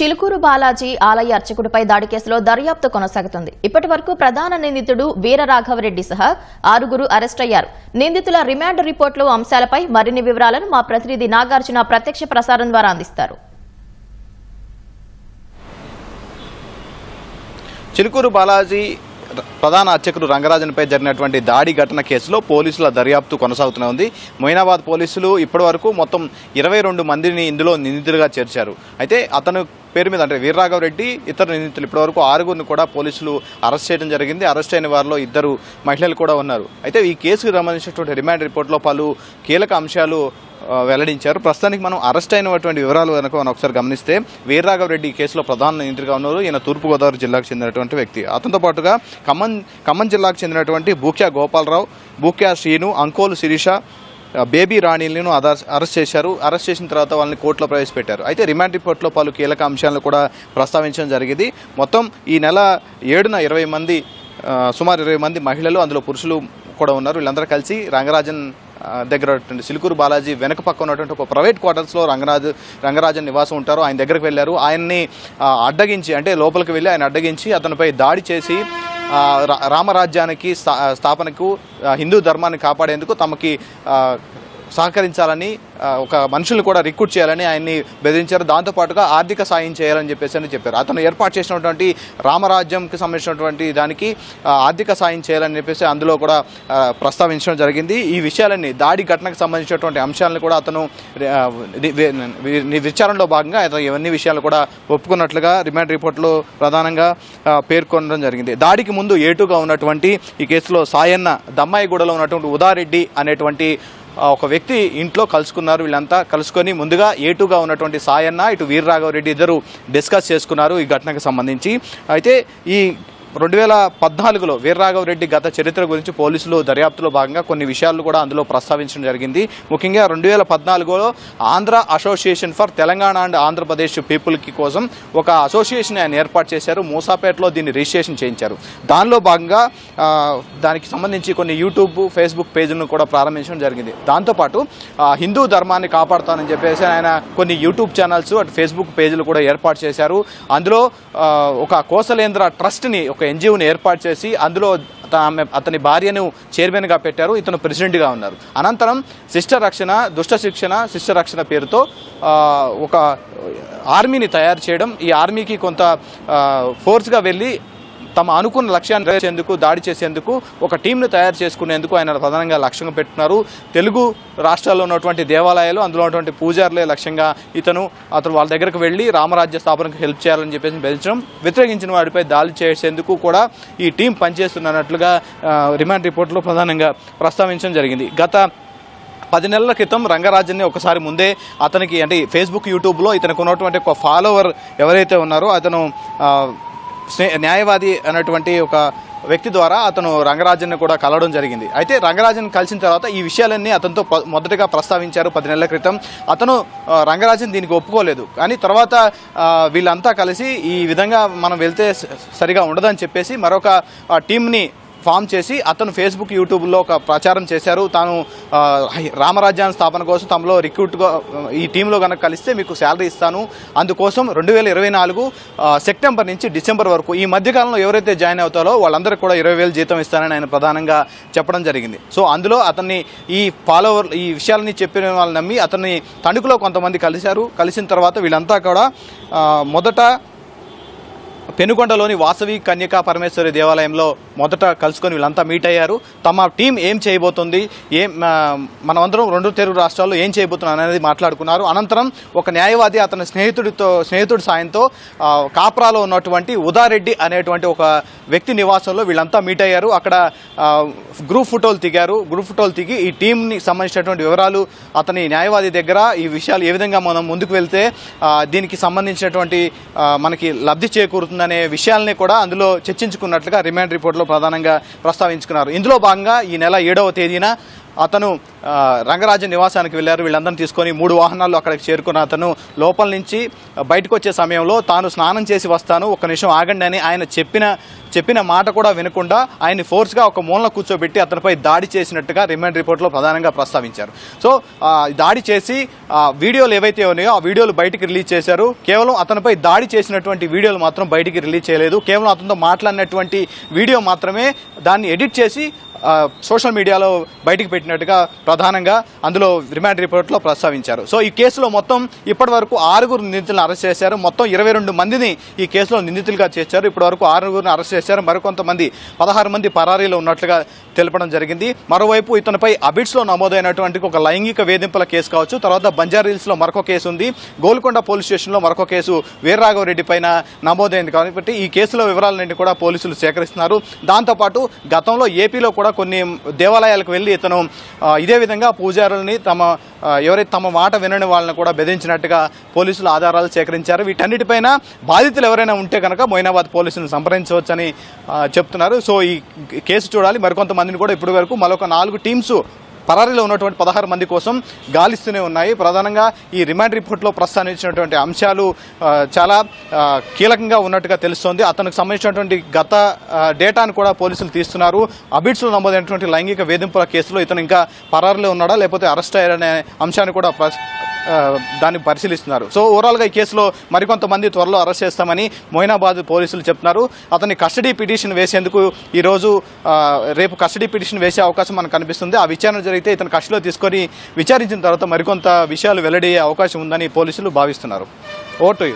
చిలుకూరు బాలాజీ ఆలయ అర్చకుడిపై దాడి కేసులో దర్యాప్తు కొనసాగుతుంది. ఇప్పటి వరకు ప్రధాన నిందితుడు వీరరాఘవరెడ్డి సహా ఆరుగురు అరెస్ట్ అయ్యారు. నిందితుల రిమాండ్ రిపోర్టులు అంశాలపై మరిన్ని వివరాలను మా ప్రతినిధి నాగార్జున ప్రత్యక్ష ప్రసారం ద్వారా అందిస్తారు. చిలుకూరు బాలాజీ ప్రధాన అర్చకుడు రంగరాజన్పై జరిగినటువంటి దాడి ఘటన కేసులో పోలీసుల దర్యాప్తు కొనసాగుతూనే ఉంది. మొయినాబాద్ పోలీసులు ఇప్పటివరకు మొత్తం ఇరవై రెండు మందిని ఇందులో నిందితులుగా చేర్చారు. అయితే అతను పేరు మీద అంటే వీర్రాఘవ రెడ్డి ఇతర నిందితులు ఇప్పటివరకు ఆరుగురిని కూడా పోలీసులు అరెస్ట్ చేయడం జరిగింది. అరెస్ట్ అయిన వారిలో ఇద్దరు మహిళలు కూడా ఉన్నారు. అయితే ఈ కేసుకు సంబంధించినటువంటి రిమాండ్ రిపోర్ట్లో పలు కీలక అంశాలు వెల్లడించారు. ప్రస్తుతానికి మనం అరెస్ట్ అయినటువంటి వివరాలు కనుక మనం ఒకసారి గమనిస్తే వీర్రాఘవ రెడ్డి కేసులో ప్రధాన నిందితుడిగా ఉన్నారు. ఈయన తూర్పుగోదావరి జిల్లాకు చెందినటువంటి వ్యక్తి. అతనితో పాటుగా ఖమ్మం ఖమ్మం జిల్లాకు చెందినటువంటి బూక్యా గోపాలరావు బూక్యా శ్రీను అంకోలు శిరీష బేబీ రాణిలను అరెస్ట్ చేశారు. అరెస్ట్ చేసిన తర్వాత వాళ్ళని కోర్టులో ప్రవేశపెట్టారు. అయితే రిమాండ్ రిపోర్ట్లో పలు కీలక అంశాలను కూడా ప్రస్తావించడం జరిగింది. మొత్తం ఈ నెల ఏడున ఇరవై మంది సుమారు ఇరవై మంది మహిళలు అందులో పురుషులు కూడా ఉన్నారు. వీళ్ళందరూ కలిసి రంగరాజన్ దగ్గర సిలుకూరు బాలాజీ వెనక పక్క ఉన్నటువంటి ఒక ప్రైవేట్ క్వార్టర్స్లో రంగరాజు రంగరాజన్ నివాసం ఉంటారు. ఆయన దగ్గరికి వెళ్ళారు. ఆయన్ని అడ్డగించి అంటే లోపలికి వెళ్ళి ఆయన అడ్డగించి అతనిపై దాడి చేసి రామరాజ్యానికి స్థా- స్థాపనకు హిందూ ధర్మాన్ని కాపాడేందుకు తమకి సహకరించాలని ఒక మనుషుల్ని కూడా రిక్రూట్ చేయాలని ఆయన్ని బెదిరించారు. దాంతోపాటుగా ఆర్థిక సాయం చేయాలని చెప్పేసి అని చెప్పారు. అతను ఏర్పాటు చేసినటువంటి రామరాజ్యంకి సంబంధించినటువంటి దానికి ఆర్థిక సాయం చేయాలని చెప్పేసి అందులో కూడా ప్రస్తావించడం జరిగింది. ఈ విషయాలన్నీ దాడి ఘటనకు సంబంధించినటువంటి అంశాలను కూడా అతను విచారణలో భాగంగా అతను ఇవన్నీ విషయాలు కూడా ఒప్పుకున్నట్లుగా రిమాండ్ రిపోర్ట్లో ప్రధానంగా పేర్కొనడం జరిగింది. దాడికి ముందు ఏటుగా ఉన్నటువంటి ఈ కేసులో సాయన్న దమ్మాయిగూడలో ఉన్నటువంటి ఉదారెడ్డి అనేటువంటి ఒక వ్యక్తి ఇంట్లో కలుసుకున్నారు వీళ్ళంతా కలుసుకొని ముందుగా ఏటుగా ఉన్నటువంటి సాయన్న ఇటు వీర్రాఘవరెడ్డి ఇద్దరు డిస్కస్ చేసుకున్నారు ఈ ఘటనకు సంబంధించి. అయితే ఈ రెండు వేల పద్నాలుగులో వీర్రాఘవరెడ్డి గత చరిత్ర గురించి పోలీసులు దర్యాప్తులో భాగంగా కొన్ని విషయాలు కూడా అందులో ప్రస్తావించడం జరిగింది. ముఖ్యంగా రెండు వేల పద్నాలుగులో Andhra association for Telangana and Andhra Pradesh పీపుల్కి కోసం ఒక అసోసియేషన్ ఆయన ఏర్పాటు చేశారు. మూసాపేటలో దీన్ని రిజిస్ట్రేషన్ చేయించారు. దానిలో భాగంగా దానికి సంబంధించి కొన్ని యూట్యూబ్ ఫేస్బుక్ పేజీలను కూడా ప్రారంభించడం జరిగింది. దాంతోపాటు హిందూ ధర్మాన్ని కాపాడుతానని చెప్పేసి ఆయన కొన్ని యూట్యూబ్ ఛానల్స్ అటు ఫేస్బుక్ పేజీలు కూడా ఏర్పాటు చేశారు. అందులో ఒక కోసలేంద్ర ట్రస్ట్ని ఒక ఒక ఎన్జిఓని ఏర్పాటు చేసి అందులో ఆమె అతని భార్యను చైర్మన్గా పెట్టారు ఇతను ప్రెసిడెంట్గా ఉన్నారు. అనంతరం శిష్ట రక్షణ దుష్ట శిక్షణ శిష్ట రక్షణ పేరుతో ఒక ఆర్మీని తయారు చేయడం ఈ ఆర్మీకి కొంత ఫోర్స్గా వెళ్ళి తమ అనుకున్న లక్ష్యాన్ని నెరవేర్చేందుకు దాడి చేసేందుకు ఒక టీంను తయారు చేసుకునేందుకు ఆయన ప్రధానంగా లక్ష్యంగా పెట్టుకున్నారు. తెలుగు రాష్ట్రాల్లో ఉన్నటువంటి దేవాలయాలు అందులో ఉన్నటువంటి పూజారులే లక్ష్యంగా ఇతను అతను వాళ్ళ దగ్గరకు వెళ్ళి రామరాజ్య స్థాపనకు హెల్ప్ చేయాలని చెప్పేసి బెదిరించడం వ్యతిరేకించిన వాడిపై దాడి చేసేందుకు కూడా ఈ టీం పనిచేస్తున్నట్లుగా రిమాండ్ రిపోర్ట్లో ప్రధానంగా ప్రస్తావించడం జరిగింది. గత పది నెలల క్రితం రంగరాజన్ని ఒకసారి ముందే అతనికి అంటే ఫేస్బుక్ యూట్యూబ్లో ఇతనికి ఉన్నటువంటి ఒక ఫాలోవర్ ఎవరైతే ఉన్నారో అతను న్యాయవాది అనేటువంటి ఒక వ్యక్తి ద్వారా అతను రంగరాజన్ని కూడా కలవడం జరిగింది. అయితే రంగరాజన్ కలిసిన తర్వాత ఈ విషయాలన్నీ అతనితో మొదటగా ప్రస్తావించారు పది నెలల క్రితం. అతను రంగరాజన్ దీనికి ఒప్పుకోలేదు. కానీ తర్వాత వీళ్ళంతా కలిసి ఈ విధంగా మనం వెళ్తే సరిగా ఉండదని చెప్పేసి మరొక టీంని ఫామ్ చేసి అతను ఫేస్బుక్ యూట్యూబ్లో ఒక ప్రచారం చేశారు. తాను రామరాజ్యాన్ని స్థాపన కోసం తమలో రిక్రూట్గా ఈ టీంలో కనుక కలిస్తే మీకు శాలరీ ఇస్తాను. అందుకోసం రెండు వేల ఇరవై నాలుగు సెప్టెంబర్ నుంచి డిసెంబర్ వరకు ఈ మధ్యకాలంలో ఎవరైతే జాయిన్ అవుతారో వాళ్ళందరికీ కూడా ఇరవై వేలు జీతం ఇస్తానని ఆయన ప్రధానంగా చెప్పడం జరిగింది. సో అందులో అతన్ని ఈ ఫాలోవర్ ఈ విషయాలని చెప్పిన వాళ్ళని నమ్మి అతన్ని తణుకులో కొంతమంది కలిశారు. కలిసిన తర్వాత వీళ్ళంతా కూడా మొదట పెనుగొండలోని వాసవి కన్యకా పరమేశ్వరి దేవాలయంలో మొదట కలుసుకొని వీళ్ళంతా మీట్ అయ్యారు. తమ టీం ఏం చేయబోతుంది? ఏం మనమందరం రెండు తెలుగు రాష్ట్రాల్లో ఏం చేయబోతున్నాం అనేది మాట్లాడుకున్నారు. అనంతరం ఒక న్యాయవాది అతని స్నేహితుడితో స్నేహితుడి సాయంతో కాప్రాలో ఉన్నటువంటి ఉదారెడ్డి అనేటువంటి ఒక వ్యక్తి నివాసంలో వీళ్ళంతా మీట్ అయ్యారు. అక్కడ గ్రూప్ ఫోటోలు దిగారు. గ్రూప్ ఫోటోలు దిగి ఈ టీంని సంబంధించినటువంటి వివరాలు అతని న్యాయవాది దగ్గర ఈ విషయాలు ఏ విధంగా మనం ముందుకు వెళ్తే దీనికి సంబంధించినటువంటి మనకి లబ్ధి చేకూరుతుంది ఉందనే విషయాల్ని కూడా అందులో చర్చించుకున్నట్లుగా రిమాండ్ రిపోర్ట్లో ప్రధానంగా ప్రస్తావించుకున్నారు. ఇందులో భాగంగా ఈ నెల ఏడవ తేదీన అతను రంగరాజు నివాసానికి వెళ్ళారు. వీళ్ళందరిని తీసుకొని మూడు వాహనాలు అక్కడికి చేరుకున్న అతను లోపల నుంచి బయటకు వచ్చే సమయంలో తాను స్నానం చేసి వస్తాను. ఒక నిమిషం ఆగండి అని ఆయన చెప్పిన చెప్పిన మాట కూడా వినకుండా ఆయన్ని ఫోర్స్గా ఒక మూలన కూర్చోబెట్టి అతనిపై దాడి చేసినట్టుగా రిమాండ్ రిపోర్ట్లో ప్రధానంగా ప్రస్తావించారు. సో దాడి చేసి వీడియోలు ఏవైతే ఉన్నాయో ఆ వీడియోలు బయటికి రిలీజ్ చేశారు. కేవలం అతనిపై దాడి చేసినటువంటి వీడియోలు మాత్రం బయటికి రిలీజ్ చేయలేదు. కేవలం అతనితో మాట్లాడినటువంటి వీడియో మాత్రమే దాన్ని ఎడిట్ చేసి సోషల్ మీడియాలో బయటికి పెట్టినట్టుగా ప్రధానంగా అందులో రిమాండ్ రిపోర్ట్లో ప్రస్తావించారు. సో ఈ కేసులో మొత్తం ఇప్పటి వరకు ఆరుగురు నిందితులను అరెస్ట్ చేశారు. మొత్తం ఇరవై రెండు మందిని ఈ కేసులో నిందితులుగా చేశారు ఇప్పటి వరకు ఆరుగురిని అరెస్ట్ చేశారు. మరికొంతమంది పదహారు మంది పరారీలో ఉన్నట్లుగా తెలపడం జరిగింది. మరోవైపు ఇతనిపై అబిడ్స్లో నమోదైనటువంటి ఒక లైంగిక వేధింపుల కేసు కావచ్చు. తర్వాత బంజారీల్స్లో మరొక కేసు ఉంది. గోల్కొండ పోలీస్ స్టేషన్లో మరొక కేసు వీరరాఘవరెడ్డి పైన నమోదైంది. కాబట్టి ఈ కేసులో వివరాలన్నీ కూడా పోలీసులు సేకరిస్తున్నారు. దాంతోపాటు గతంలో ఏపీలో కూడా కొన్ని దేవాలయాలకు వెళ్ళి ఇతను ఇదే విధంగా పూజారుల్ని తమ ఎవరైతే తమ మాట వినని వాళ్ళని కూడా బెదిరించినట్టుగా పోలీసులు ఆధారాలు సేకరించారు. వీటన్నిటిపైన బాధితులు ఎవరైనా ఉంటే కనుక మొయినాబాద్ పోలీసులను సంప్రదించవచ్చని చెప్తున్నారు. సో ఈ కేసు చూడాలి. మరికొంతమందిని కూడా ఇప్పటి వరకు మరొక నాలుగు టీమ్స్ పరారీలో ఉన్నటువంటి పదహారు మంది కోసం గాలిస్తూనే ఉన్నాయి. ప్రధానంగా ఈ రిమాండ్ రిపోర్ట్లో ప్రస్తావించినటువంటి అంశాలు చాలా కీలకంగా ఉన్నట్టుగా తెలుస్తోంది. అతనికి సంబంధించినటువంటి గత డేటాను కూడా పోలీసులు తీస్తున్నారు. అబిడ్స్లో నమోదైనటువంటి లైంగిక వేధింపుల కేసులో ఇతను ఇంకా పరారీలో ఉన్నాడా లేకపోతే అరెస్ట్ అయ్యారనే అంశాన్ని కూడా దాన్ని పరిశీలిస్తున్నారు. సో ఓవరాల్గా ఈ కేసులో మరికొంతమంది త్వరలో అరెస్ట్ చేస్తామని మొయినాబాద్ పోలీసులు చెప్తున్నారు. అతని కస్టడీ పిటిషన్ వేసేందుకు ఈరోజు రేపు కస్టడీ పిటిషన్ వేసే అవకాశం మనకు కనిపిస్తుంది. ఆ విచారణ జరిగితే ఇతను కస్టడీలో తీసుకొని విచారించిన తర్వాత మరికొంత విషయాలు వెల్లడయ్యే అవకాశం ఉందని పోలీసులు భావిస్తున్నారు. ఓటు